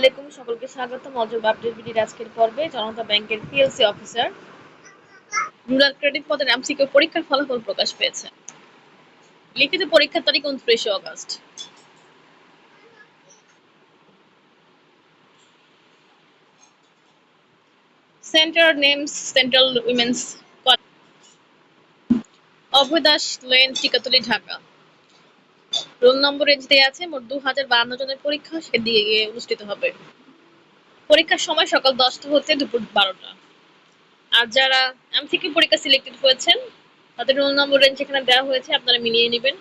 আলাইকুম, সকলকে আপডেট ভিডিওর আজকের পর্বে জনতা ব্যাংকের পিএলসি অফিসার রুরাল ক্রেডিট পদের এমসিকিউ পরীক্ষার ফলাফল প্রকাশ পেয়েছে। লিখিত পরীক্ষার তারিখ উনত্রিশে August centre names central women's Abhoy Das lane Tikatuli Dhaka. Roll number range দেওয়া আছে মোট দু হাজার বান্ন জনের পরীক্ষা সেদিকে গিয়ে অনুষ্ঠিত হবে। পরীক্ষার সময় সকাল দশটা হতে দুপুর বারোটা। আর যারা এমসিকিউ পরীক্ষা সিলেক্টেড হয়েছেন, তাদের রোল নম্বর রেঞ্জ এখানে দেওয়া হয়েছে, আপনারা মিলিয়ে নেবেন।